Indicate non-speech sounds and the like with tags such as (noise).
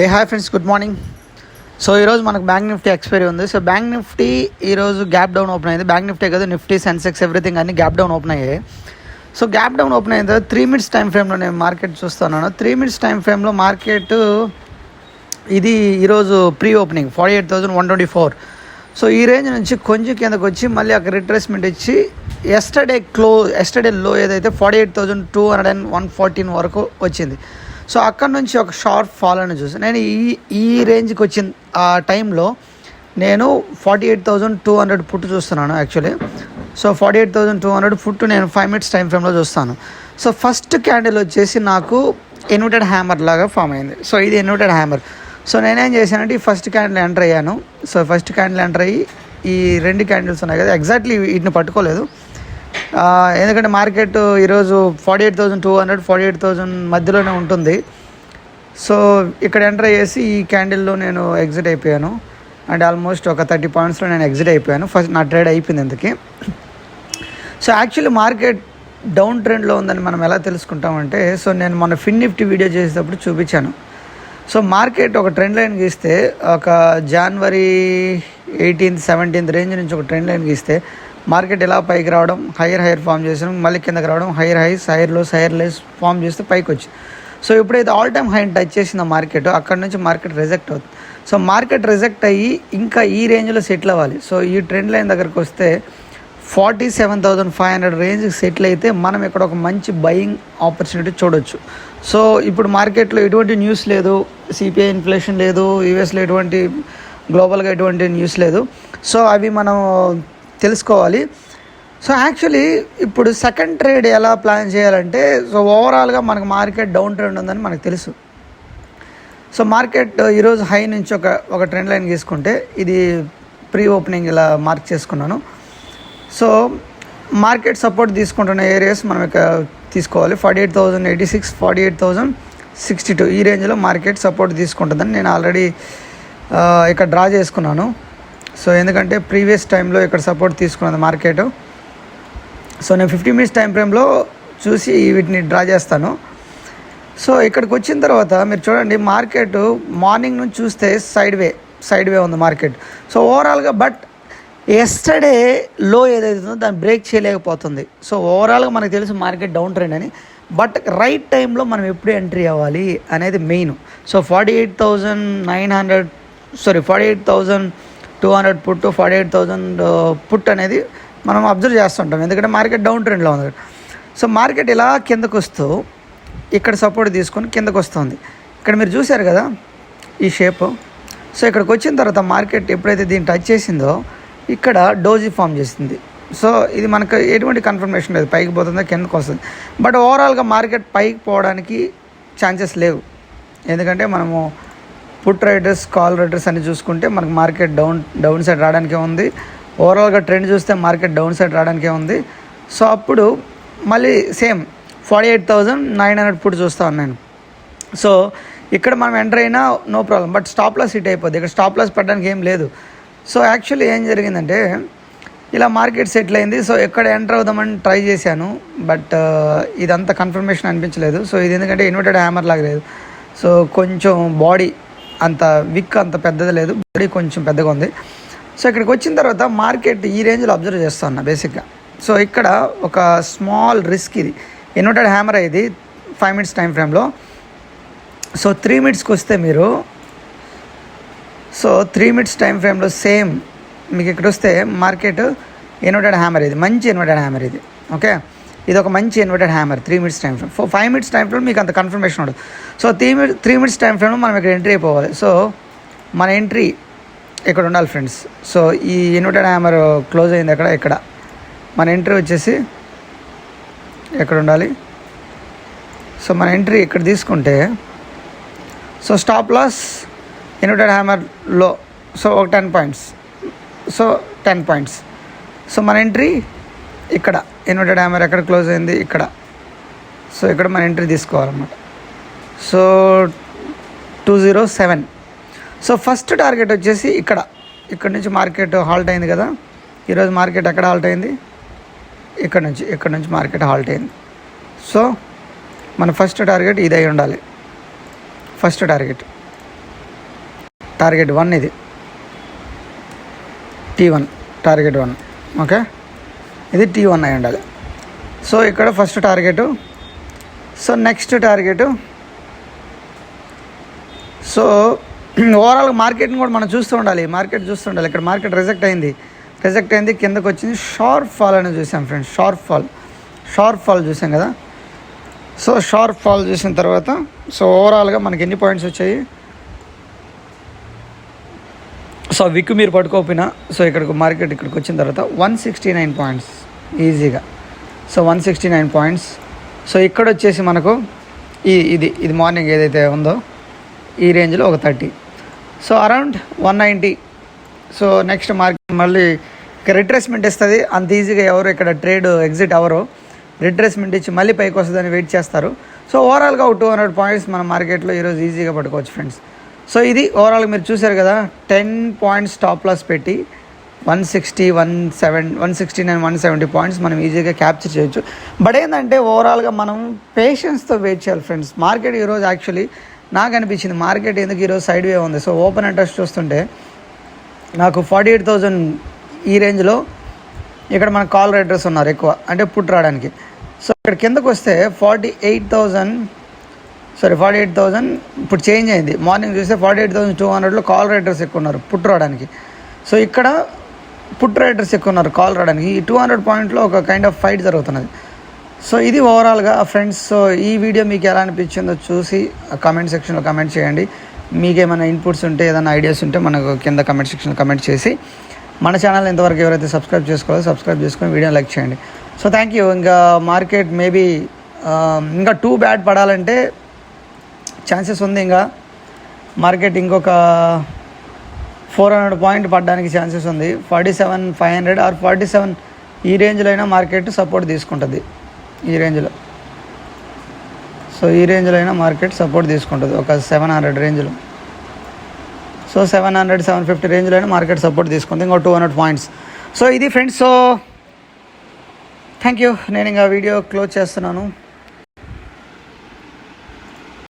ఏ hi friends good morning so ఈరోజు మనకు bank Nifty expiry ఉంది. సో బ్యాంక్ నిఫ్టీ ఈరోజు గ్యాప్ డౌన్ ఓపెన్ అయింది. బ్యాంక్ నిఫ్టీ కదా నిఫ్టీ సెన్సెక్స్ ఎవ్రీథింగ్ అన్ని గ్యాప్ డౌన్ ఓపెన్ అయ్యాయి. సో గ్యాప్ డౌన్ ఓపెన్ అయిన తర్వాత త్రీ మినిట్స్ టైం ఫ్రేమ్లో నేను మార్కెట్ చూస్తున్నాను. త్రీ మినిట్స్ టైం ఫ్రేమ్లో మార్కెట్ ఇది ఈరోజు pre opening forty eight thousand one twenty four so ఈ రేంజ్ నుంచి కొంచెం కిందకు వచ్చి మళ్ళీ అక్కడ రిట్రేస్మెంట్ ఇచ్చి ఎస్టర్డే క్లో ఎస్టర్డే లో ఏదైతే forty eight thousand two hundred and one fourteen వరకు వచ్చింది. సో అక్కడ నుంచి ఒక షార్ట్ ఫాల్ అని చూసాను నేను ఈ ఈ రేంజ్కి వచ్చిన ఆ టైంలో నేను forty eight thousand two hundred put చూస్తున్నాను actually. So forty eight thousand two hundred put నేను ఫైవ్ మినిట్స్ టైం ఫ్రేమ్లో చూస్తాను. సో ఫస్ట్ క్యాండిల్ వచ్చేసి నాకు ఇన్వర్టెడ్ హ్యామర్ లాగా ఫామ్ అయింది. సో ఇది ఇన్వర్టెడ్ హ్యామర్. సో నేనేం చేశానంటే ఈ ఫస్ట్ క్యాండిల్ ఎంటర్ అయ్యాను. సో ఫస్ట్ క్యాండిల్ ఎంటర్ అయ్యి ఈ రెండు క్యాండిల్స్ ఉన్నాయి కదా ఎగ్జాక్ట్లీ వీటిని పట్టుకోలేదు. ఎందుకంటే మార్కెట్ ఈరోజు forty eight thousand two hundred forty eight thousand మధ్యలోనే ఉంటుంది. సో ఇక్కడ ఎంటర్ చేసి ఈ క్యాండిల్లో నేను ఎగ్జిట్ అయిపోయాను. అండ్ ఆల్మోస్ట్ ఒక థర్టీ పాయింట్స్లో నేను ఎగ్జిట్ అయిపోయాను. ఫస్ట్ నా ట్రేడ్ అయిపోయింది ఇంతకీ. సో యాక్చువల్లీ మార్కెట్ డౌన్ ట్రెండ్లో ఉందని మనం ఎలా తెలుసుకుంటామంటే సో నేను మన ఫిన్ నిఫ్టీ వీడియో చేసేటప్పుడు చూపించాను. సో మార్కెట్ ఒక ట్రెండ్ లైన్ గీస్తే ఒక జనవరి ఎయిటీన్త్ సెవెంటీన్త్ రేంజ్ నుంచి ఒక ట్రెండ్ లైన్ గీస్తే మార్కెట్ ఎలా పైకి రావడం హైయర్ హైయర్ ఫామ్ చేసిన మళ్ళీ కిందకి రావడం higher highs higher lows higher less form చేస్తే పైకి వచ్చి. సో ఇప్పుడైతే ఆల్ టైమ్ హై టచ్ చేసిన మార్కెట్ అక్కడ నుంచి మార్కెట్ రిజెక్ట్ అవుతుంది. సో మార్కెట్ రిజెక్ట్ అయ్యి ఇంకా ఈ రేంజ్లో సెటిల్ అవ్వాలి. సో ఈ ట్రెండ్ లైన్ దగ్గరకు వస్తే forty seven thousand five hundred రేంజ్కి సెటిల్ అయితే మనం ఇక్కడ ఒక మంచి బయింగ్ ఆపర్చునిటీ చూడొచ్చు. సో ఇప్పుడు మార్కెట్లో ఎటువంటి న్యూస్ లేదు సిపిఐ ఇన్ఫ్లేషన్ లేదు యూఎస్లో ఎటువంటి గ్లోబల్గా ఎటువంటి న్యూస్ లేదు. సో అవి మనం తెలుసుకోవాలి. సో యాక్చువల్లీ ఇప్పుడు సెకండ్ ట్రేడ్ ఎలా ప్లాన్ చేయాలంటే సో ఓవరాల్గా మనకు మార్కెట్ డౌన్ ట్రెండ్ ఉందని మనకు తెలుసు. సో మార్కెట్ ఈరోజు హై నుంచి ఒక ఒక ట్రెండ్ లైన్ తీసుకుంటే ఇది ప్రీ ఓపెనింగ్ ఇలా మార్క్ చేసుకున్నాను. సో మార్కెట్ సపోర్ట్ తీసుకుంటున్న ఏరియాస్ మనం ఇక తీసుకోవాలి. Forty eight thousand eighty six forty eight thousand sixty two ఈ రేంజ్లో మార్కెట్ సపోర్ట్ తీసుకుంటుందని నేను ఆల్రెడీ ఇక్కడ డ్రా చేసుకున్నాను. సో ఎందుకంటే ప్రీవియస్ టైంలో ఇక్కడ సపోర్ట్ తీసుకున్నది మార్కెట్. సో నేను ఫిఫ్టీ మినిట్స్ టైం ఫ్రేమ్లో చూసి వీటిని డ్రా చేస్తాను. సో ఇక్కడికి వచ్చిన తర్వాత మీరు చూడండి మార్కెట్ మార్నింగ్ నుంచి చూస్తే సైడ్ వే సైడ్ వే ఉంది మార్కెట్. సో ఓవరాల్గా బట్ ఎస్టర్డే లో ఏదైతే ఉందో దాన్ని బ్రేక్ చేయలేకపోతుంది. సో ఓవరాల్గా మనకు తెలుసు మార్కెట్ డౌన్ ట్రెండ్ అని. బట్ రైట్ టైంలో మనం ఎప్పుడు ఎంట్రీ అవ్వాలి అనేది main. So forty eight thousand nine hundred sorry forty eight thousand two hundred put forty eight thousand put అనేది మనం అబ్జర్వ్ చేస్తుంటాం. ఎందుకంటే మార్కెట్ డౌన్ ట్రెండ్లో ఉంది. సో మార్కెట్ ఇలా కిందకు వస్తూ ఇక్కడ సపోర్ట్ తీసుకొని కిందకు వస్తుంది ఇక్కడ మీరు చూశారు కదా ఈ షేప్. సో ఇక్కడికి వచ్చిన తర్వాత మార్కెట్ ఎప్పుడైతే దీన్ని టచ్ చేసిందో ఇక్కడ డోజీ ఫామ్ చేసింది. సో ఇది మనకు ఎటువంటి కన్ఫర్మేషన్ లేదు. పైకి పోతుందో కిందకు వస్తుంది. బట్ ఓవరాల్గా మార్కెట్ పైకి పోవడానికి ఛాన్సెస్ లేవు. ఎందుకంటే మనము పుట్ రైడర్స్ కాల్ రైడర్స్ అని చూసుకుంటే మనకు మార్కెట్ డౌన్ డౌన్ సైడ్ రావడానికే ఉంది. ఓవరాల్గా ట్రెండ్ చూస్తే మార్కెట్ డౌన్ సైడ్ రావడానికే ఉంది. సో అప్పుడు మళ్ళీ same forty eight thousand nine hundred put చూస్తా ఉన్నాను సో ఇక్కడ మనం ఎంటర్ అయినా no problem. But stop loss hit అయిపోద్ది. ఇక్కడ స్టాప్ లాస్ పెట్టడానికి ఏం లేదు. సో యాక్చువల్లీ ఏం జరిగిందంటే ఇలా మార్కెట్ సెటిల్ అయింది. సో ఎక్కడ ఎంటర్ అవుదామని ట్రై చేశాను. బట్ ఇదంతా కన్ఫర్మేషన్ అనిపించలేదు. సో ఇది ఎందుకంటే ఇన్వర్టెడ్ హ్యామర్ లాగా లేదు. సో కొంచెం బాడీ అంత విక్ అంత పెద్దది లేదు బాడీ కొంచెం పెద్దగా ఉంది. సో ఇక్కడికి వచ్చిన తర్వాత మార్కెట్ ఈ రేంజ్లో అబ్జర్వ్ చేస్తాను బేసిక్గా సో ఇక్కడ ఒక స్మాల్ రిస్క్ ఇది. ఇన్వర్టెడ్ హ్యామర్ ఇది ఫైవ్ మినిట్స్ టైం ఫ్రేమ్లో సో త్రీ మినిట్స్కి వస్తే మీరు సో త్రీ మినిట్స్ టైం ఫ్రేమ్లో సేమ్ మీకు ఇక్కడ వస్తే మార్కెట్ ఇన్వర్టెడ్ హ్యామర్ ఇది. మంచి ఇన్వర్టెడ్ హ్యామర్ ఇది. ఓకే ఇది ఒక మంచి inverted hammer three minutes time frame four five minutes time frame మీకు అంత కన్ఫర్మేషన్ ఉండదు. So three minute three minutes time ఫ్రేమ్లో మనం ఇక్కడ ఎంట్రీ అయిపోవాలి. సో మన ఎంట్రీ ఇక్కడ ఉండాలి ఫ్రెండ్స్ సో ఈ ఇన్వర్టెడ్ హ్యామర్ క్లోజ్ అయింది అక్కడ ఇక్కడ. మన ఎంట్రీ వచ్చేసి ఎక్కడ ఉండాలి? సో మన ఎంట్రీ ఇక్కడ తీసుకుంటే సో స్టాప్ లాస్ ఇన్వర్టెడ్ హ్యామర్లో సో ఒక ten points so ten points so మన ఎంట్రీ ఇక్కడ ఇన్వర్టెడ్ హ్యామర్ ఎక్కడ క్లోజ్ అయింది? ఇక్కడ. సో ఇక్కడ మన ఎంట్రీ తీసుకోవాలన్నమాట. So two zero seven so first target వచ్చేసి ఇక్కడ. ఇక్కడ నుంచి మార్కెట్ హాల్ట్ అయింది కదా? ఈరోజు మార్కెట్ ఎక్కడ హాల్ట్ అయింది? ఇక్కడ నుంచి ఇక్కడ నుంచి మార్కెట్ హాల్ట్ అయింది. సో మన ఫస్ట్ టార్గెట్ ఇది అయి ఉండాలి. First target. టార్గెట్ వన్ ఇది. T one target one. Okay? ఇది టీ వన్ అయి ఉండాలి. సో ఇక్కడ first target so next target so (clears throat) overall మార్కెట్ని కూడా మనం చూస్తూ ఉండాలి. మార్కెట్ చూస్తూ ఉండాలి. ఇక్కడ మార్కెట్ రిజెక్ట్ అయింది. రిజెక్ట్ అయింది కిందకు వచ్చింది షార్ప్ ఫాల్ అని చూసాం friends sharp fall sharp fall చూసాం కదా. సో షార్ప్ ఫాల్ చూసిన తర్వాత సో ఓవరాల్గా మనకి ఎన్ని పాయింట్స్ వచ్చాయి? సో విక్ మీరు పట్టుకోపోయినా సో ఇక్కడికి మార్కెట్ ఇక్కడికి వచ్చిన తర్వాత వన్ సిక్స్టీ నైన్ పాయింట్స్ ఈజీగా. So one sixty nine points so ఇక్కడ వచ్చేసి మనకు ఈ ఇది ఇది మార్నింగ్ ఏదైతే ఉందో ఈ రేంజ్లో ఒక thirty so around one ninety so next market మళ్ళీ ఇక రిట్రేస్మెంట్ ఇస్తుంది. అంత ఈజీగా ఎవరు ఇక్కడ ట్రేడ్ ఎగ్జిట్ అవ్వరు. రిట్రేస్మెంట్ ఇచ్చి మళ్ళీ పైకి వస్తుందని వెయిట్ చేస్తారు. సో ఓవరాల్గా ఒక టూ హండ్రెడ్ పాయింట్స్ మన మార్కెట్లో ఈరోజు ఈజీగా పట్టుకోవచ్చు ఫ్రెండ్స్ సో ఇది ఓవరాల్గా మీరు చూశారు కదా టెన్ పాయింట్స్ టాప్ లాస్ పెట్టి one sixty one seven one sixty nine one seventy points మనం ఈజీగా క్యాప్చర్ చేయొచ్చు. బట్ ఏంటంటే ఓవరాల్గా మనం పేషెన్స్తో వెయిట్ చేయాలి ఫ్రెండ్స్ మార్కెట్ ఈరోజు యాక్చువల్లీ నాకు అనిపించింది. మార్కెట్ ఎందుకు ఈరోజు సైడ్ వే ఉంది? సో ఓపెన్ ఇంట్రెస్ట్ చూస్తుంటే నాకు ఫార్టీ ఎయిట్ థౌజండ్ ఈ రేంజ్లో ఇక్కడ మన కాల్ రైడర్స్ ఉన్నారు ఎక్కువ. అంటే పుట్ రావడానికి. సో ఇక్కడ కిందకు వస్తే forty eight thousand sorry forty eight thousand ఇప్పుడు చేంజ్ అయింది. మార్నింగ్ చూస్తే ఫార్టీ ఎయిట్ థౌసండ్ టూ హండ్రెడ్లో కాల్ రైడర్స్ ఎక్కువ ఉన్నారు పుట్ రావడానికి. సో ఇక్కడ పుట్ రైడర్స్ ఎక్కువ ఉన్నారు కాల్ రావడానికి. ఈ టూ హండ్రెడ్ పాయింట్లో ఒక కైండ్ ఆఫ్ ఫైట్ జరుగుతున్నది. సో ఇది ఓవరాల్గా ఫ్రెండ్స్ సో ఈ వీడియో మీకు ఎలా అనిపించిందో చూసి కమెంట్ సెక్షన్లో కమెంట్ చేయండి. మీకు ఏమైనా ఇన్పుట్స్ ఉంటే ఏదైనా ఐడియాస్ ఉంటే మనకు కింద కమెంట్ సెక్షన్లో కమెంట్ చేసి మన ఛానల్ ఇంతవరకు ఎవరైతే సబ్స్క్రైబ్ చేసుకోవాలో సబ్స్క్రైబ్ చేసుకొని వీడియో లైక్ చేయండి. సో థ్యాంక్ యూ ఇంకా మార్కెట్ మేబీ ఇంకా టూ బ్యాడ్ పడాలంటే ఛాన్సెస్ ఉంది. ఇంకా మార్కెట్ ఇంకొక ఫోర్ హండ్రెడ్ పాయింట్ పడడానికి ఛాన్సెస్ ఉంది. Forty seven five hundred or forty seven ఈ రేంజ్లో అయినా మార్కెట్ సపోర్ట్ తీసుకుంటుంది. ఈ రేంజ్లో. సో ఈ రేంజ్లో అయినా మార్కెట్ సపోర్ట్ తీసుకుంటుంది. ఒక సెవెన్ హండ్రెడ్ రేంజ్లో. So seven hundred seven fifty రేంజ్లో అయినా మార్కెట్ సపోర్ట్ తీసుకుంది. ఇంకో టూ హండ్రెడ్ పాయింట్స్. సో ఇది ఫ్రెండ్స్ సో థ్యాంక్ యూ నేను ఇంకా వీడియో క్లోజ్ చేస్తున్నాను.